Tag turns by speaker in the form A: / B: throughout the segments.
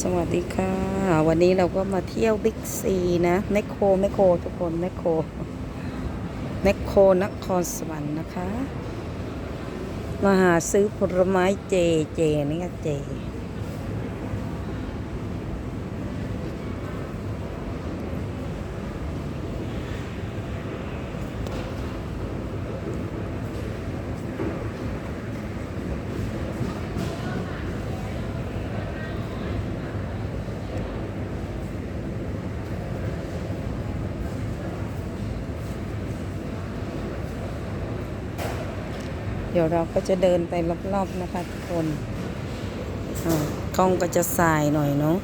A: สวัสดีค่ะ วันนี้เราก็มาเที่ยวบิ๊กซีนะแมคโครแมคโครทุกคนแมคโครแมคโครนครสวรรค์นะคะ มาหาซื้อผลไม้เจเจนี่ก็เจ ดี๋ยวเราก็จะเดินไปรอบๆนะคะทุกคนกล้องก็จะสายหน่อยเนาะ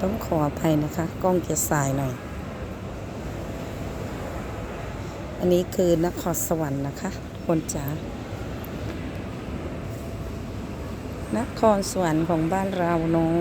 A: ต้องขออภัยนะคะ กล้องจะสายหน่อย อันนี้คือนครสวรรค์นะคะ คนจ๋านครสวรรค์ของบ้านเราเนาะ